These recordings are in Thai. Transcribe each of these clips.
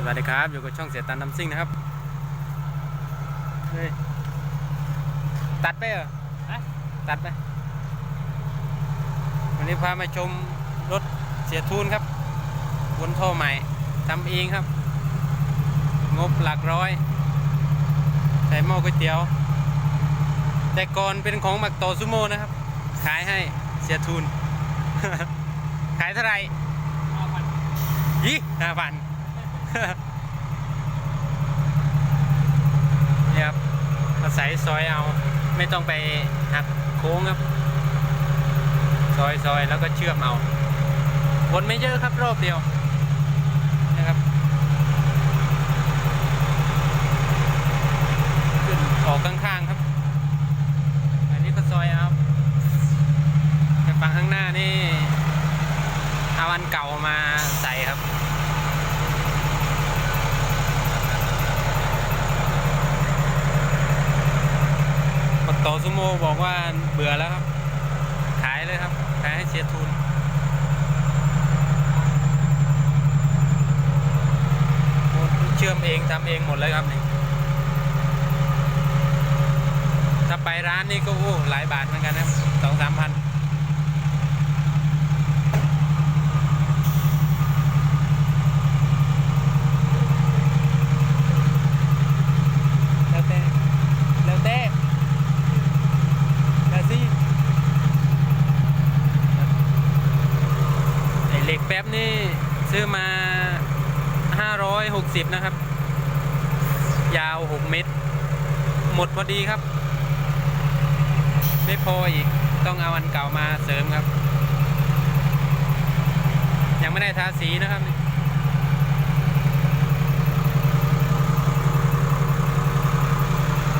สวัสดีครับ อยู่กับช่องเสียตันน้ำซิ่งนะครับเฮ้ยตัดไปเหรอฮะตัดไป วันนี้พามาชมรถเสียทูนครับวนท่อใหม่ทำเองครับ งบหลักร้อย ใส่หม้อก๋วยเตี๋ยว แต่ก่อนเป็นของหมักโตซูโม่นะครับ ขายให้เสียทูน ขายเท่าไหร่ห้าพันยี่ห้าพัน นี่ครับอาศัยซอยเอาไม่ต้องไปหักโค้งครับ ซอยซอยแล้วก็เชื่อมเอาวนไม่เยอะครับรอบเดียวนะครับ ขึ้นออกข้างๆครับ อันนี้ก็ซอยเอาแต่ฝั่งข้างหน้านี่เอาอันเก่ามาใส่ครับ ปัก โตซูโม่บอกว่าเบื่อแล้วครับ ขายเลยครับ ขายให้เสียทุน เชื่อมเองทำเองหมดเลยครับนี่ถ้าไปร้านนี่ก็โอ้หลายบาทเหมือนกันนะสองสามพัน แล้วแต่แล้วแต่แล้วสิไอเหล็กแป๊บนี่ ซื้อมา 560 นะครับ ยาว 6 เมตร หมดพอดีครับ ไม่พออีกต้องเอาอันเก่ามาเสริมครับ ยังไม่ได้ทาสีนะครับนี่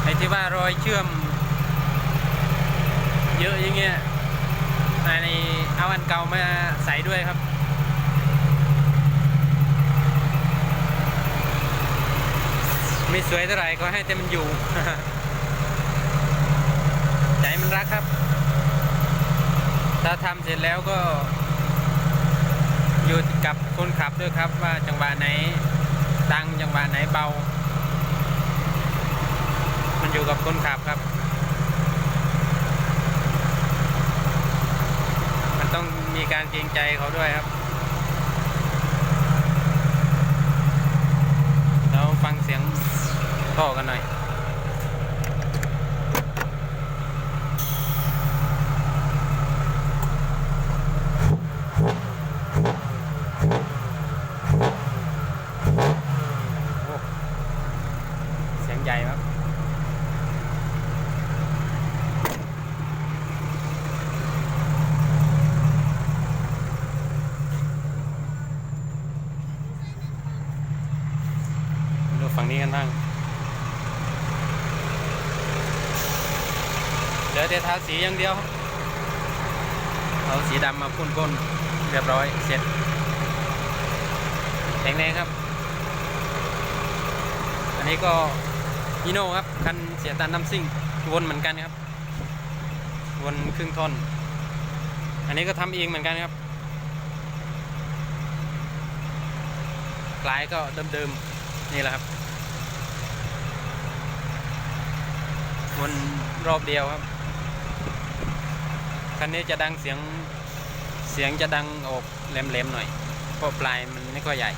ไอ้ที่ว่ารอยเชื่อม เยอะอย่างเงี้ยอันนี้เอาอันเก่ามาใส่ด้วยครับ ไม่สวยเท่าไหร่ก็ให้แต่มันอยู่ ใจมันรักครับ ถ้าทำเสร็จแล้วก็อยู่กับคนขับด้วยครับว่าจังหวะไหนดังจังหวะไหนเบา มันอยู่กับคนขับครับ มันต้องมีการเกรงใจเขาด้วยครับ เราฟังเสียง ท่อกันหน่อยเสียงใหญ่ครับดูฝั่งนี้กันบ้างเห ลือแต่ทาสีอย่างเดียว เอาสีดำมาพ่นก้นเรียบร้อย เสร็จแข็งแรงครับ อันนี้ก็อีโน่ครับ คันเสียตันน้ำซิ่ง วนเหมือนกันครับ วนครึ่งท่อน อันนี้ก็ทำเองเหมือนกันครับปลายก็เดิมๆ นี่แหละครับวนรอบเดียวครับ คันนี้จะดังเสียงเสียงจะดังออกแหลมๆหน่อยเพราะปลายมันไม่ค่อยใหญ่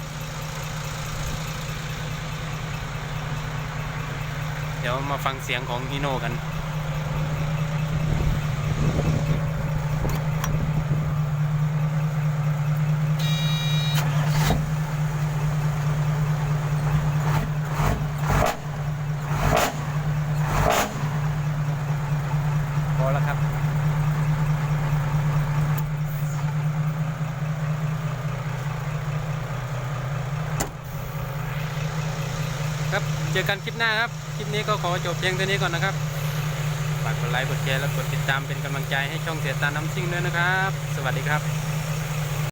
เดี๋ยวมาฟังเสียงของฮีโน่กัน พอแล้วครับ ครับ เจอกันคลิปหน้าครับ คลิปนี้ก็ขอจบเพียงเท่านี้ก่อนนะครับ ฝากกดไลค์ กดแชร์ และกดติดตามเป็นกำลังใจให้ช่องเสียตาน้ำซิ่งด้วยนะครับ สวัสดีครับ